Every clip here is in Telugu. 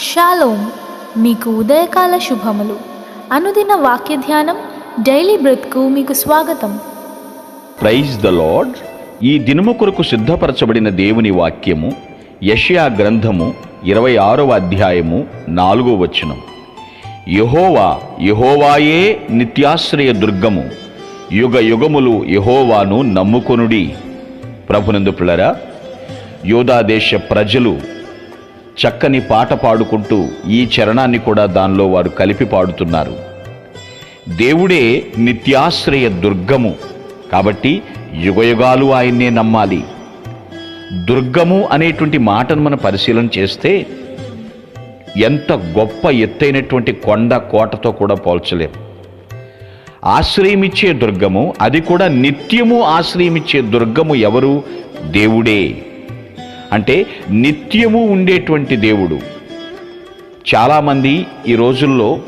షాలోమ్ మీకు ఉదయకాల శుభములు. అనుదిన వాక్య ధ్యానం డైలీ బ్రెత్కు మీకు స్వాగతం. Praise the Lord. ఈ దినము కొరకు సిద్ధపరచబడిన దేవుని వాక్యము యషయా గ్రంథము ఇరవై ఆరవ అధ్యాయము నాలుగో వచనం. యహోవా యహోవాయే నిత్యాశ్రయ దుర్గము. యుగ యుగములు యహోవాను నమ్ముకొనుడి. ప్రభునందు పిల్లరా యోధాదేశ ప్రజలు చక్కని పాట పాడుకుంటూ ఈ చరణాన్ని కూడా దానిలో వారు కలిపి పాడుతున్నారు. దేవుడే నిత్యాశ్రయ దుర్గము. కాబట్టి యుగయుగాలు ఆయన్నే నమ్మాలి. దుర్గము అనేటువంటి మాటను మనం పరిశీలన చేస్తే ఎంత గొప్ప ఎత్తైనటువంటి కొండ కోటతో కూడా పోల్చలేము ఆశ్రయమిచ్చే దుర్గము అది కూడా నిత్యము ఆశ్రయమిచ్చే దుర్గము ఎవరు? దేవుడే. అంటే నిత్యము ఉండేటువంటి దేవుడు. చాలామంది ఈ రోజుల్లో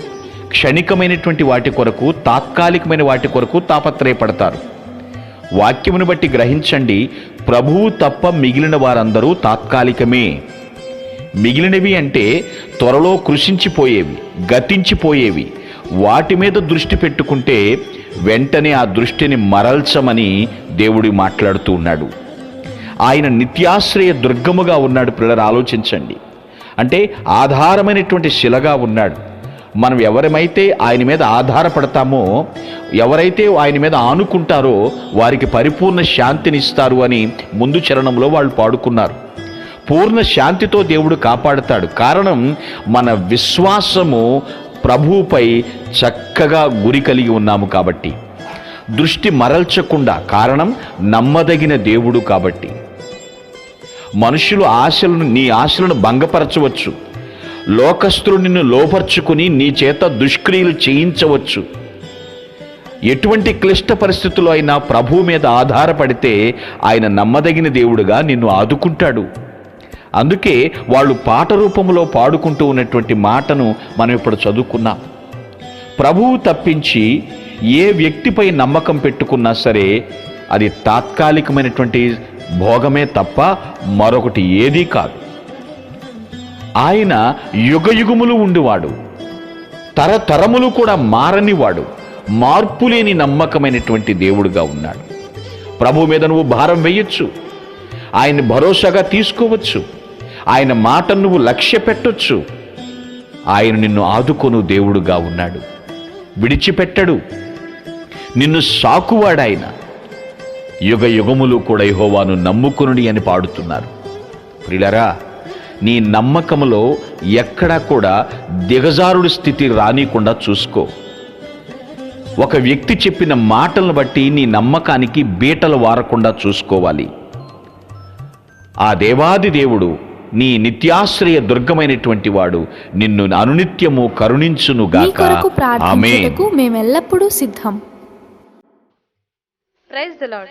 క్షణికమైనటువంటి వాటి కొరకు తాత్కాలికమైన వాటి కొరకు తాపత్రయపడతారు. వాక్యమును బట్టి గ్రహించండి ప్రభువు తప్ప మిగిలిన వారందరూ తాత్కాలికమే. మిగిలినవి అంటే త్వరలో కృషించిపోయేవి గతించిపోయేవి. వాటి మీద దృష్టి పెట్టుకుంటే వెంటనే ఆ దృష్టిని మరల్చమని దేవుడు మాట్లాడుతూ ఉన్నాడు. ఆయన నిత్యాశ్రయ దుర్గముగా ఉన్నాడు పిల్లలు ఆలోచించండి. అంటే ఆధారమైనటువంటి శిలగా ఉన్నాడు. మనం ఎవరమైతే ఆయన మీద ఆధారపడతామో ఎవరైతే ఆయన మీద ఆనుకుంటారో వారికి పరిపూర్ణ శాంతినిస్తారు అని ముందు చరణంలో వాళ్ళు పాడుకున్నారు. పూర్ణ శాంతితో దేవుడు కాపాడుతాడు. కారణం మన విశ్వాసము ప్రభువుపై చక్కగా గురి కలిగి ఉన్నాము కాబట్టి. దృష్టి మరల్చకుండా కారణం నమ్మదగిన దేవుడు కాబట్టి. మనుషులు ఆశలను నీ ఆశలను భంగపరచవచ్చు. లోకస్తులు నిన్ను లోపరుచుకుని నీ చేత దుష్క్రియలు చేయించవచ్చు. ఎటువంటి క్లిష్ట పరిస్థితుల్లో అయినా ప్రభువు మీద ఆధారపడితే ఆయన నమ్మదగిన దేవుడుగా నిన్ను ఆదుకుంటాడు. అందుకే వాళ్ళు పాట రూపంలో పాడుకుంటూ ఉన్నటువంటి మాటను మనం ఇప్పుడు చదువుకున్నాం. ప్రభువు తప్పించి ఏ వ్యక్తిపై నమ్మకం పెట్టుకున్నా సరే అది తాత్కాలికమైనటువంటి భోగమే తప్ప మరొకటి ఏదీ కాదు. ఆయన యుగయుగములు ఉండివాడు. తరతరములు కూడా మారనివాడు. మార్పులేని నమ్మకమైనటువంటి దేవుడుగా ఉన్నాడు. ప్రభు మీద నువ్వు భారం వేయొచ్చు. ఆయన్ని భరోసాగా తీసుకోవచ్చు. ఆయన మాట నువ్వు లక్ష్య పెట్టొచ్చు. ఆయన నిన్ను ఆదుకొను దేవుడుగా ఉన్నాడు. విడిచిపెట్టడు. నిన్ను సాకువాడాయన. యుగ యుగములు కూడా యెహోవాను నమ్ముకునుడి అని పాడుతున్నారు. ప్రిలరా నీ నమ్మకములో ఎక్కడా కూడా దిగజారుడు స్థితి రానికుండా చూసుకో. ఒక వ్యక్తి చెప్పిన మాటలను బట్టి నీ నమ్మకానికి బీటలు వారకుండా చూసుకోవాలి. ఆ దేవాది దేవుడు నీ నిత్యాశ్రయ దుర్గమైనటువంటి వాడు నిన్ను అనునిత్యము కరుణించునుగాక ఆమె మేమెల్లప్పుడూ సిద్ధం. Praise the lord.